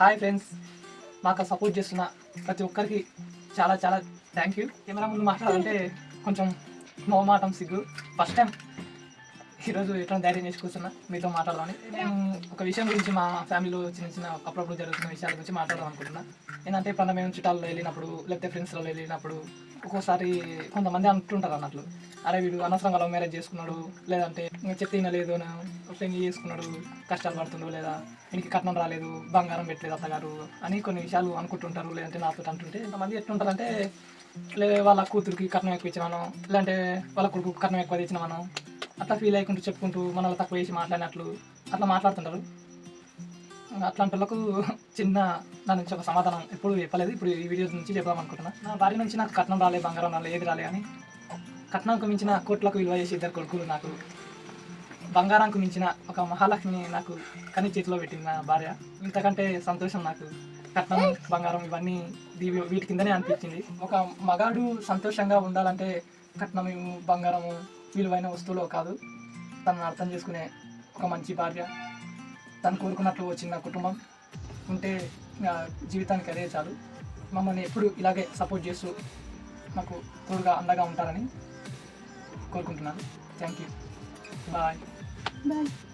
Hi friends. మాకు support చేస్తున్న ప్రతి ఒక్కరికి చాలా చాలా థ్యాంక్ యూ కెమెరా ముందు మాట్లాడాలంటే కొంచెం మొహమాటం సిగ్గు. ఫస్ట్ టైం ఈరోజు ఎట్లా ధైర్యం చేసుకొస్తున్నా మీతో మాట్లాడదామని. నేను ఒక విషయం గురించి మా ఫ్యామిలీలో చిన్న చిన్న అప్పుడప్పుడు జరుగుతున్న విషయాల గురించి మాట్లాడదాం అనుకుంటున్నా. ఏంటంటే ఇప్పుడు మేము చుట్టాల్లో వెళ్ళినప్పుడు లేకపోతే ఫ్రెండ్స్లో వెళ్ళినప్పుడు ఒక్కోసారి కొంతమంది అంటుంటారు అన్నట్లు. అరే వీడు అనవసరంగా లవ్ మ్యారేజ్ చేసుకున్నాడు లేదంటే ఇంకా చెప్తే వినలేదు పెళ్ళి చేసుకున్నాడు కష్టాలు పడుతుండు లేదా ఇంటికి కట్నం రాలేదు బంగారం పెట్టలేదు అత్తగారు అని కొన్ని విషయాలు అనుకుంటుంటారు. లేదంటే నాతో అంటుంటే కొంతమంది ఎట్లుంటారంటే లే వాళ్ళ కూతురికి కట్నం ఎక్కువ ఇచ్చినాను లేదంటే వాళ్ళ కొడుకు కట్నం ఎక్కువ తెచ్చినామను అట్లా ఫీల్ అయ్యకుంటూ చెప్పుకుంటూ మనల్ని తక్కువ వేసి మాట్లాడినట్లు అట్లా మాట్లాడుతుంటారు. అట్లాంటి వాళ్ళకు చిన్న నా నుంచి ఒక సమాధానం ఎప్పుడు చెప్పలేదు. ఇప్పుడు ఈ వీడియో నుంచి చెప్దాం అనుకుంటున్నా. నా భార్య నుంచి నాకు కట్నం రాలే బంగారం రాలే ఏది రాలే అని కట్నంకు మించిన కోట్లకు విలువ చేసి ఇద్దరు కొడుకులు నాకు. బంగారంకు మించిన ఒక మహాలక్ష్మిని నాకు కని చేతిలో పెట్టింది నా భార్య. ఇంతకంటే సంతోషం నాకు. కట్నం బంగారం ఇవన్నీ వీటి కిందనే అనిపించింది. ఒక మగాడు సంతోషంగా ఉండాలంటే కట్నం బంగారము విలువైన వస్తువులో కాదు. తనను అర్థం చేసుకునే ఒక మంచి భార్య. తను కోరుకున్నట్లు వచ్చిన కుటుంబం ఉంటే జీవితానికి అదే చాలు. మమ్మల్ని ఎప్పుడు ఇలాగే సపోర్ట్ చేస్తూ మాకు తోడుగా అండగా ఉంటారని కోరుకుంటున్నాను. Thank you. బాయ్. బాయ్.